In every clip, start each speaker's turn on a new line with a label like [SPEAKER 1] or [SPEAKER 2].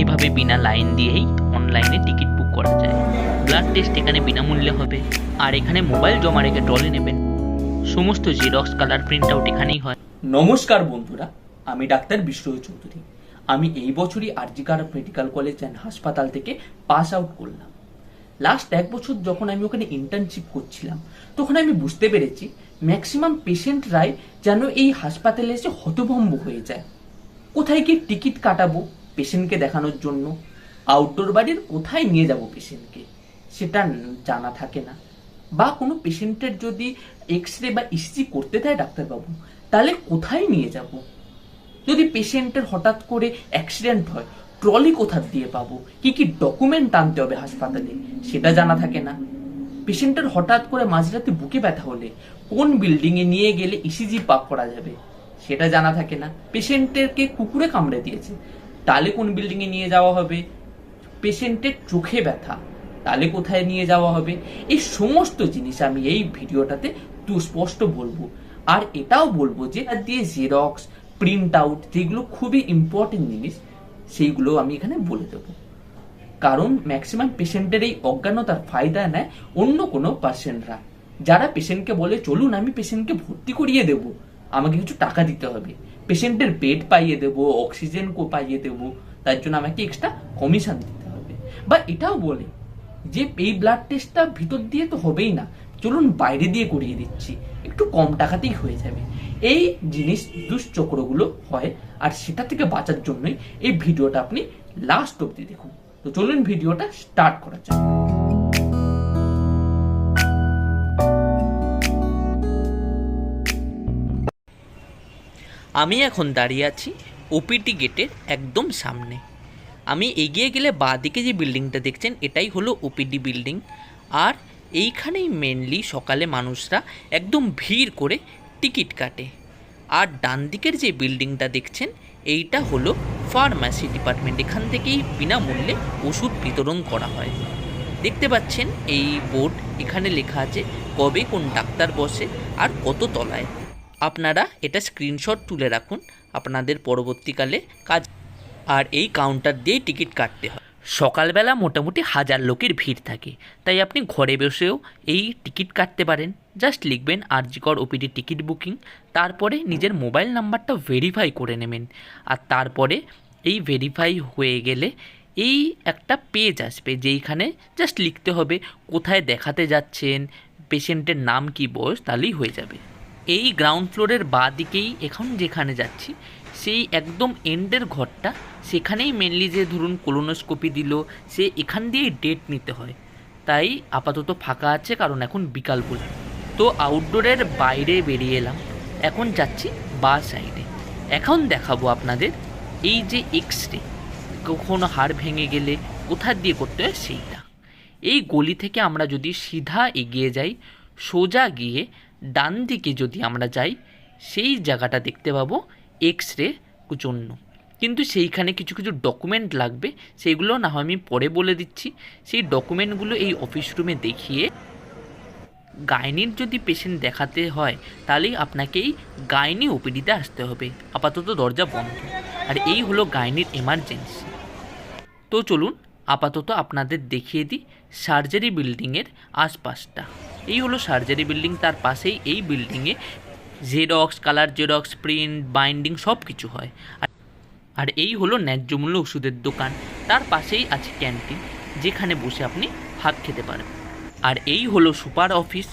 [SPEAKER 1] এভাবে বিনা লাইন দিয়েই অনলাইনে টিকিট বুক করা যায়। ব্লাড টেস্ট এখানে বিনামূল্যে হবে। আর এখানে মোবাইল জমা রেখে ট্রলি নেবেন। সমস্ত জেরক্স কালার প্রিন্ট আউট এখানেই হয়।
[SPEAKER 2] নমস্কার বন্ধুরা, আমি ডাক্তার বিশ্বজিৎ চৌধুরী। আমি এই বছরই আরজিকার মেডিকেল কলেজ অ্যান্ড হাসপাতাল থেকে পাস আউট করলাম। লাস্ট এক বছর যখন আমি ওখানে ইন্টার্নশিপ করছিলাম, তখন আমি বুঝতে পেরেছি ম্যাক্সিমাম পেশেন্টরাই যেন এই হাসপাতালে এসে হতভম্ব হয়ে যায়। কোথায় কি টিকিট কাটাবো? পেশেন্টকে দেখানোর জন্য আউটডোর বাড়ির কোথায় নিয়ে যাব পেশেন্টকে সেটা জানা থাকে না। বা কোনো পেশেন্টের যদি এক্স রে বা ইসিজি করতে দেয় ডাক্তারবাবু, তাহলে কোথায় নিয়ে যাব? যদি পেশেন্টের হঠাৎ করে অ্যাক্সিডেন্ট হয় ট্রলি কোথা দিয়ে পাবো? কি কি ডকুমেন্ট আনতে হবে হাসপাতালে? সেটা জানা থাকে না। পেশেন্টের হঠাৎ করে মাঝরাতে বুকে ব্যথা হলে কোন বিল্ডিং এ নিয়ে গেলে ইসিজি পাক করা যাবে? সেটা জানা থাকে না। পেশেন্টেরকে কুকুরে কামড়ে দিয়েছে। তাহলে কোন বিল্ডিং এ নিয়ে যাওয়া হবে? পেশেন্টের চোখে ব্যথা তাহলে কোথায় নিয়ে যাওয়া হবে? এই সমস্ত জিনিস আমি এই ভিডিওটাতে তু স্পষ্ট বলব। আর এটাও বলব যে দিয়ে জেরক্স প্রিন্ট আউট যেগুলো খুবই ইম্পর্টেন্ট জিনিস, সেইগুলো আমি এখানে বলে দেবো। কারণ ম্যাক্সিমাম পেশেন্টের এই অজ্ঞানতার ফায়দা নেয় অন্য কোনো পার্সেন্টরা যারা পেশেন্টকে বলে, চলুন, আমি পেশেন্টকে ভর্তি করিয়ে দেব। আমাকে কিছু টাকা দিতে হবে। পেশেন্টের বেড পাইয়ে দেব অক্সিজেন পাইয়ে দেব, তার জন্য আমাকে এক্সট্রা কমিশন দিতে হবে। বা এটাও বলে যে, এই ব্লাড টেস্টটা ভিতর দিয়ে তো হবেই না। চলুন বাইরে দিয়ে করিয়ে দিচ্ছি, একটু কম টাকাতেই হয়ে যাবে। এই জিনিস দুশ্চক্রগুলো হয়, আর সেটা থেকে বাঁচার জন্যই এই ভিডিওটা আপনি লাস্ট অবধি দেখুন। তো চলুন ভিডিওটা স্টার্ট করা যাক।
[SPEAKER 1] আমি এখন দাঁড়িয়ে আছি ওপিটি গেটের একদম সামনে। আমি এগিয়ে গেলে বাঁ দিকে যে বিল্ডিংটা দেখছেন, এটাই হলো ওপিডি বিল্ডিং। আর এইখানেই মেনলি সকালে মানুষরা একদম ভিড় করে টিকিট কাটে। আর ডান দিকের যে বিল্ডিংটা দেখছেন, এইটা হলো ফার্মাসি ডিপার্টমেন্ট। এখান থেকেই বিনামূল্যে ওষুধ বিতরণ করা হয়। দেখতে পাচ্ছেন এই বোর্ড, এখানে লেখা আছে কবে কোন ডাক্তার বসে আর কত তলায়। আপনারা এটা স্ক্রিনশট তুলে রাখুন আপনাদের পরবর্তীকালে কাজ আর এই কাউন্টার দিয়েই টিকিট কাটতে হয়। সকালবেলা মোটামুটি হাজার লোকের ভিড় থাকে, তাই আপনি ঘরে বসেও এই টিকিট কাটতে পারেন। জাস্ট লিখবেন আরজিকর ওপিডি টিকিট বুকিং তারপরে নিজের মোবাইল নাম্বারটা ভেরিফাই করে নেবেন। আর তারপরে এই ভেরিফাই হয়ে গেলে এই একটা পেজ আসবে যেইখানে জাস্ট লিখতে হবে কোথায় দেখাতে যাচ্ছেন পেশেন্টের নাম কি বয়স, তাহলেই হয়ে যাবে। এই গ্রাউন্ড ফ্লোরের বাঁ দিকেই এখন যেখানে যাচ্ছি, সেই একদম এন্ডের ঘরটা, সেখানেই মেনলি যে ধরুন কোলোনোস্কোপি দিল, সে এখান দিয়েই ডেট নিতে হয়। তাই আপাতত ফাঁকা আছে, কারণ এখন বিকাল বলে। তো আউটডোরের বাইরে বেরিয়ে এলাম। এখন যাচ্ছি বা সাইডে এখন দেখাবো আপনাদের এই যে এক্স রে কখনো হাড় ভেঙে গেলে কোথা দিয়ে করতে হয় সেইটা। এই গলি থেকে আমরা যদি সিধা এগিয়ে যাই, সোজা গিয়ে ডান দিকে যদি আমরা যাই, সেই জায়গাটা দেখতে পাবো এক্স রে জন্য কিন্তু সেইখানে কিছু কিছু ডকুমেন্ট লাগবে সেইগুলো না হয় আমি পরে বলে দিচ্ছি। সেই ডকুমেন্টগুলো এই অফিস রুমে দেখিয়ে গাইনির যদি পেশেন্ট দেখাতে হয়, তাহলেই আপনাকেই গাইনি ওপিডিতে আসতে হবে। আপাতত দরজা বন্ধ। আর এই হলো গাইনির এমার্জেন্সি তো চলুন, আপাতত আপনাদের দেখিয়ে দিই। সার্জারি বিল্ডিংয়ের আশপাশটা। এই হলো সার্জারি বিল্ডিং, তার পাশেই এই বিল্ডিংয়ে xerox colour xerox print binding সব কিছু হয়। আর- এই হলো ন্যায্য মূল্য ওষুধের দোকান, তার পাশেই আছে ক্যান্টিন, যেখানে বসে আপনি ভাত খেতে পারেন। আর এই হলো সুপার অফিস,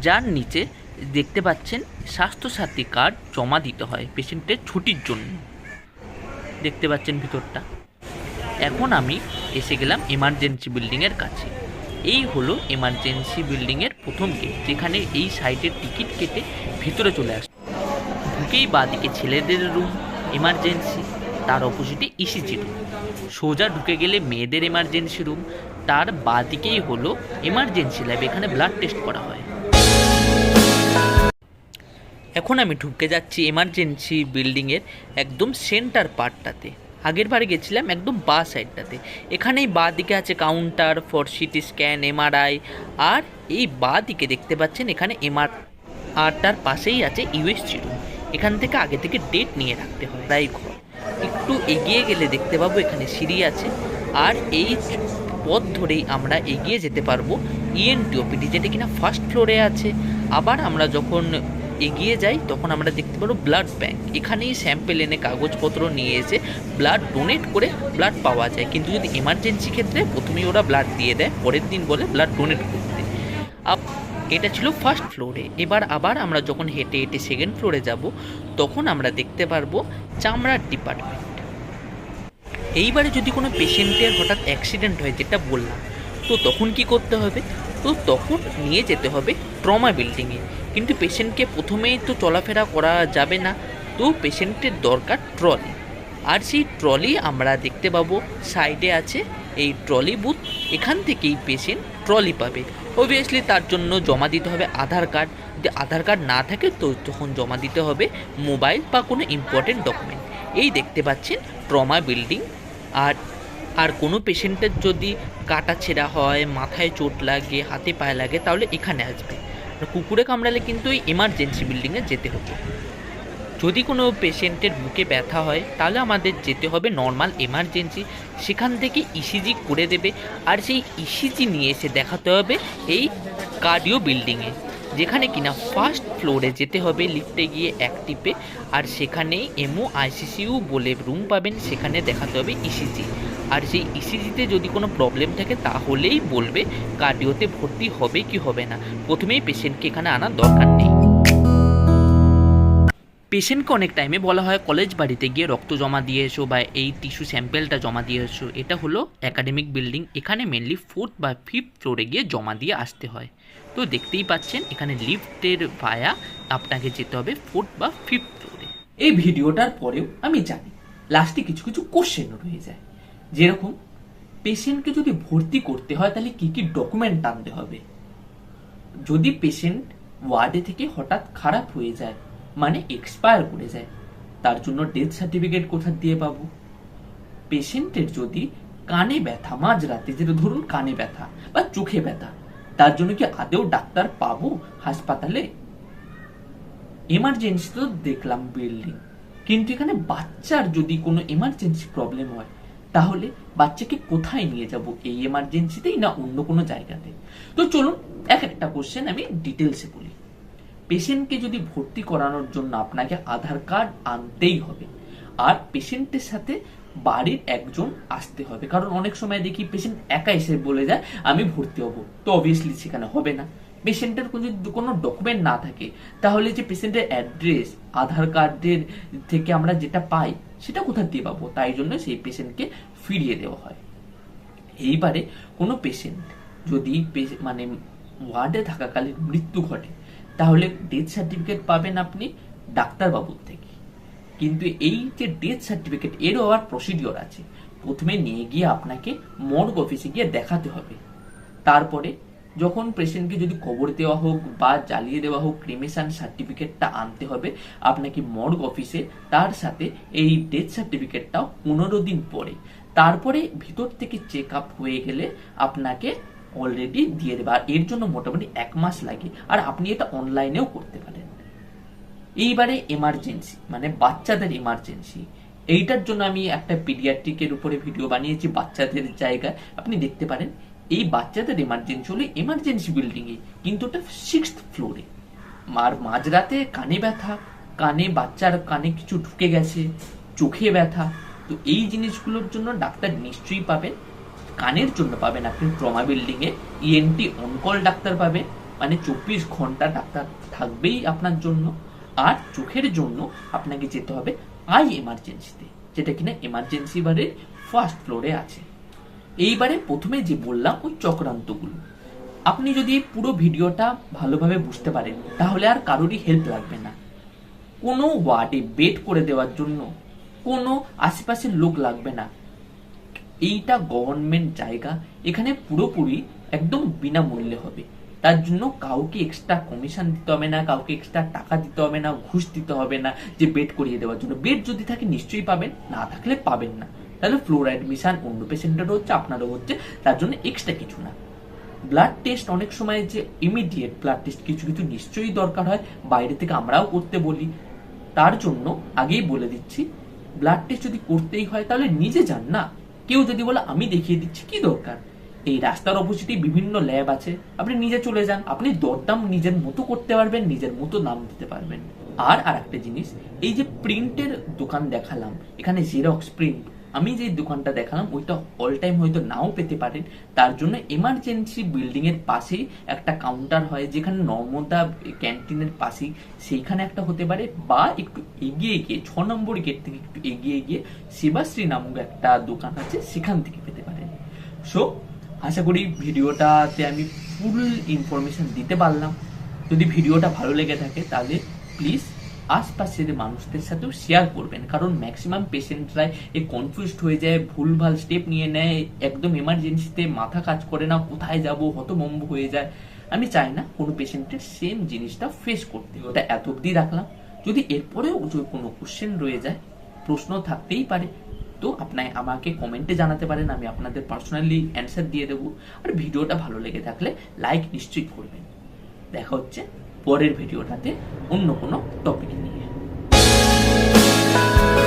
[SPEAKER 1] যার নিচে দেখতে পাচ্ছেন স্বাস্থ্যসাথী কার্ড জমা দিতে হয় পেশেন্টের ছুটির জন্য। দেখতে পাচ্ছেন ভিতরটা। এখন আমি এসে গেলাম এমার্জেন্সি বিল্ডিংয়ের কাছে। এই হলো এমার্জেন্সি বিল্ডিংয়ের প্রথম গেট যেখানে এই সাইটের টিকিট কেটে ভিতরে চলে আসে। ঢুকেই বাদিকে ছেলেদের রুম এমার্জেন্সি তার অপোজিটে ইসিজি রুম সোজা ঢুকে গেলে মেয়েদের এমার্জেন্সি রুম তার বাদিকেই হলো এমার্জেন্সি ল্যাব এখানে ব্লাড টেস্ট করা হয়। এখন আমি ঢুকে যাচ্ছি এমার্জেন্সি বিল্ডিংয়ের একদম সেন্টার পার্টটাতে আগের বারে গেছিলাম একদম বা সাইডটাতে। এখানেই বা দিকে আছে counter for CT scan MRI আর এই বা দিকে দেখতে পাচ্ছেন এখানে এমআর আর তার পাশেই আছে ইউএসজি রুম এখান থেকে আগে থেকে ডেট নিয়ে রাখতে হয়। তাই ঘর। একটু এগিয়ে গেলে দেখতে পাবো এখানে সিঁড়ি আছে। আর এই পথ ধরেই আমরা এগিয়ে যেতে পারব ইএনটি ওপিডি যেটা কিনা ফার্স্ট ফ্লোরে আছে। আবার আমরা যখন এগিয়ে যাই, তখন আমরা দেখতে পারব ব্লাড ব্যাঙ্ক এখানেই স্যাম্পেল এনে কাগজপত্র নিয়ে এসে ব্লাড ডোনেট করে ব্লাড পাওয়া যায়। কিন্তু যদি এমার্জেন্সি ক্ষেত্রে প্রথমেই ওরা ব্লাড দিয়ে দেয়, পরের দিন বলে ব্লাড ডোনেট করতে। আপ- এটা ছিল ফার্স্ট ফ্লোরে এবার আবার আমরা যখন হেঁটে হেঁটে সেকেন্ড ফ্লোরে যাব, তখন আমরা দেখতে পারব চামড়ার ডিপার্টমেন্ট এইবারে যদি কোনো পেশেন্টের হঠাৎ অ্যাক্সিডেন্ট হয়, যেটা বললাম, তো তখন কি করতে হবে? তো তখন নিয়ে যেতে হবে ট্রমা বিল্ডিংয়ে। কিন্তু পেশেন্টকে প্রথমেই তো চলাফেরা করা যাবে না, তো পেশেন্টের দরকার ট্রলি। আর সেই ট্রলি আমরা দেখতে পাবো, সাইডে আছে এই ট্রলি বুথ, এখান থেকেই পেশেন্ট ট্রলি পাবে। অবভিয়াসলি তার জন্য জমা দিতে হবে আধার কার্ড। যদি আধার কার্ড না থাকে তো তখন জমা দিতে হবে মোবাইল বা কোনো ইম্পর্টেন্ট ডকুমেন্ট এই দেখতে পাচ্ছেন ট্রমা বিল্ডিং। আর আর কোনো পেশেন্টের যদি কাটা ছেঁড়া হয়, মাথায় চোট লাগে, হাতে পায়ে লাগে, তাহলে এখানে আসবে। কুকুরে কামড়ালে কিন্তু ওই এমার্জেন্সি বিল্ডিংয়ে যেতে হতো যদি কোনো পেশেন্টের বুকে ব্যথা হয়, তাহলে আমাদের যেতে হবে নর্মাল এমার্জেন্সি সেখান থেকে ইসিজি করে দেবে। আর সেই ইসিজি নিয়ে এসে দেখাতে হবে এই কার্ডিও বিল্ডিংয়ে যেখানে কিনা ফার্স্ট ফ্লোরে যেতে হবে লিফটে গিয়ে এক টিপে আর সেখানেই এমও আইসিসিউ বলে রুম পাবেন, সেখানে দেখাতে হবে ইসিজি আর সেই ইসিজিতে যদি কোনো প্রবলেম থাকে, তাহলেই বলবে কার্ডিওতে ভর্তি হবে কি হবে না। প্রথমেই পেশেন্টকে এখানে আনার দরকার নেই। পেশেন্টকে অনেক টাইমে বলা হয় কলেজ বাড়িতে গিয়ে রক্ত জমা দিয়ে এসো বা এই টিস্যু স্যাম্পেলটা জমা দিয়ে এসো। এটা হলো একাডেমিক বিল্ডিং এখানে মেনলি ফোর্থ বা ফিফথ ফ্লোরে গিয়ে জমা দিয়ে আসতে হয়। তো দেখতেই পাচ্ছেন, এখানে লিফটের ভায়া আপনাকে যেতে হবে ফোর্থ বা ফিফথ ফ্লোরে
[SPEAKER 2] এই ভিডিওটার পরেও আমি জানি লাস্টে কিছু কিছু কোশ্চেন রয়ে যায়। যেরকম পেশেন্টকে যদি ভর্তি করতে হয়, তাহলে কি কি ডকুমেন্ট আনতে হবে? যদি পেশেন্ট ওয়ার্ডে থেকে হঠাৎ খারাপ হয়ে যায় মানে এক্সপায়ার করে যায়, তার জন্য ডেথ সার্টিফিকেট কোথা দিয়ে পাবো? পেশেন্টের যদি কানে ব্যথা, মাঝরাতে যেটা ধরুন কানে ব্যথা বা চোখে ব্যথা, তার জন্য কি আদেও ডাক্তার পাবো হাসপাতালে? এমার্জেন্সি তো দেখলাম বিল্ডিং কিন্তু এখানে বাচ্চার যদি কোনো এমার্জেন্সি প্রবলেম হয় তাহলে বাচ্চাকে কোথায় নিয়ে যাব? এই এমার্জেন্সিতেই না অন্য কোনো জায়গাতে? তো চলুন এক একটা কোশ্চেন আমি ডিটেলসে বলি। পেশেন্টকে যদি ভর্তি করানোর জন্য আপনাকে আধার কার্ড আনতেই হবে। আর পেশেন্টের সাথে বাড়ির একজন আসতে হবে। কারণ অনেক সময় দেখি পেশেন্ট একা এসে বলে যায়, আমি ভর্তি হব। তো অবভিয়াসলি সেখানে হবে না। পেশেন্টের কোনো যদি কোনো ডকুমেন্ট না থাকে, তাহলে যে পেশেন্টের অ্যাড্রেস আধার কার্ডের থেকে আমরা যেটা পাই, সেটা কোথা দিয়ে পাবো? তাই জন্য সেই পেশেন্টকে ফিরিয়ে দেওয়া হয়। এইবারে কোনো পেশেন্ট যদি মানে ওয়ার্ডে থাকাকালীন মৃত্যু ঘটে, তাহলে ডেথ সার্টিফিকেট পাবেন আপনি ডাক্তারবাবুর থেকে। কিন্তু এই যে ডেথ সার্টিফিকেট এরও আবার প্রসিডিওর আছে। প্রথমে নিয়ে গিয়ে আপনাকে মর্গ অফিসে গিয়ে দেখাতে হবে। তারপরে যখন পেশেন্টকে যদি কবর দেওয়া হোক বা জ্বালিয়ে দেওয়া হোক ক্রিমেশন সার্টিফিকেটটা আনতে হবে আপনাকে মর্গ অফিসে তার সাথে এই ডেথ সার্টিফিকেটটাও পনেরো দিন পরে। তারপরে ভিতর থেকে চেক আপ হয়ে গেলে আপনাকে অলরেডি দিয়ে দেবে। আর এর জন্য মোটামুটি এক মাস লাগে। আর আপনি এটা অনলাইনেও করতে পারেন। এইবারে এমার্জেন্সি মানে বাচ্চাদের এমার্জেন্সি এইটার জন্য আমি একটা পিডিয়াট্রিকের উপরে ভিডিও বানিয়েছি, বাচ্চাদের জায়গায়। আপনি দেখতে পারেন এই বাচ্চাদের এমার্জেন্সি হলে এমার্জেন্সি বিল্ডিং এ, কিন্তু ওটা সিক্সথ ফ্লোরে আর মাঝরাতে কানে ব্যথা, কানে বাচ্চার কানে কিছু ঢুকে গেছে, চোখে ব্যথা। তো এই জিনিসগুলোর জন্য ডাক্তার নিশ্চয়ই পাবেন, কানের জন্য পাবেন আপনি ট্রমা বিল্ডিং এ ইএনটি অনকল ডাক্তার পাবেন মানে চব্বিশ ঘণ্টা ডাক্তার থাকবেই আপনার জন্য। আর চোখের জন্য আপনাকে যেতে হবে আই এমার্জেন্সিতে যেটা কিনা এমার্জেন্সি বারের ফার্স্ট ফ্লোরে আছে। এইবারে প্রথমে যে বললাম, ওই চক্রান্তগুলো। আপনি যদি পুরো ভিডিওটা ভালোভাবে বুঝতে পারেন, তাহলে আর কারোরই হেল্প লাগবে না। কোনো ওয়ার্ডে বেড করে দেওয়ার জন্য কোনো আশেপাশের লোক লাগবে না। এইটা গভর্নমেন্ট জায়গা, এখানে পুরোপুরি একদম বিনামূল্যে হবে। তার জন্য কাউকে এক্সট্রা কমিশন দিতে হবে না, কাউকে এক্সট্রা টাকা দিতে হবে না, ঘুষ দিতে হবে না যে বেড করিয়ে দেওয়ার জন্য। বেড যদি থাকে, নিশ্চয়ই পাবেন, না থাকলে পাবেন না। তাহলে ফ্লোর অ্যাডমিশন অন্য পেশেন্টেরও হচ্ছে, আপনারও হচ্ছে, তার জন্য এক্সট্রা কিছু না। ব্লাড টেস্ট অনেক সময় যে ইমিডিয়েট ব্লাড টেস্ট কিছু কিছু নিশ্চয়ই দরকার হয়, বাইরে থেকে আমরাও করতে বলি। তার জন্য আগেই বলে দিচ্ছি ব্লাড টেস্ট যদি করতেই হয় তাহলে নিজে যান না। কেউ যদি বলে, আমি দেখিয়ে দিচ্ছি, কি দরকার? এই রাস্তার অপোজিটে বিভিন্ন ল্যাব আছে। আপনি নিজে চলে যান, আপনি দরদাম নিজের মতো করতে পারবেন, নিজের মতো নাম দিতে পারবেন। আর আর একটা জিনিস, এই যে প্রিন্টের দোকান দেখালাম, এখানে জেরক্স প্রিন্ট আমি যে দোকানটা দেখালাম, ওইটা অল টাইম হয়তো নাও পেতে পারেন। তার জন্য এমার্জেন্সি বিল্ডিং এর পাশেই একটা কাউন্টার হয়, যেখানে নর্মদা ক্যান্টিনের পাশেই। সেইখানে একটা হতে পারে, বা একটু এগিয়ে গিয়ে, ছ নম্বর গেট থেকে একটু এগিয়ে গিয়ে শিবাশ্রী নামক একটা দোকান আছে, সেখান থেকে পেতে পারেন। সো আশা করি ভিডিওটাতে আমি ফুল ইনফরমেশন দিতে পারলাম। যদি ভিডিওটা ভালো লেগে থাকে, তাহলে প্লিজ আশপাশের মানুষদের সাথেও শেয়ার করবেন। কারণ ম্যাক্সিমাম পেশেন্টরাই এ কনফিউজড হয়ে যায়, ভুলভাল স্টেপ নিয়ে নেয়, একদম এমার্জেন্সিতে মাথা কাজ করে না, কোথায় যাব হতমম্ব হয়ে যায়। আমি চাই না কোনো পেশেন্টের সেম জিনিসটা ফেস করতে ওটা এত অব্দি রাখলাম। যদি এরপরেও কোনো কোশ্চেন রয়ে যায়, প্রশ্ন থাকতেই পারে, তো আপনার আমাকে কমেন্টে জানাতে পারেন, আমি আপনাদের পার্সোনালি অ্যান্সার দিয়ে দেবো। আর ভিডিওটা ভালো লেগে থাকলে লাইক নিশ্চয়ই করবেন। দেখা হচ্ছে পরের ভিডিওটাতে অন্য কোনো টপিক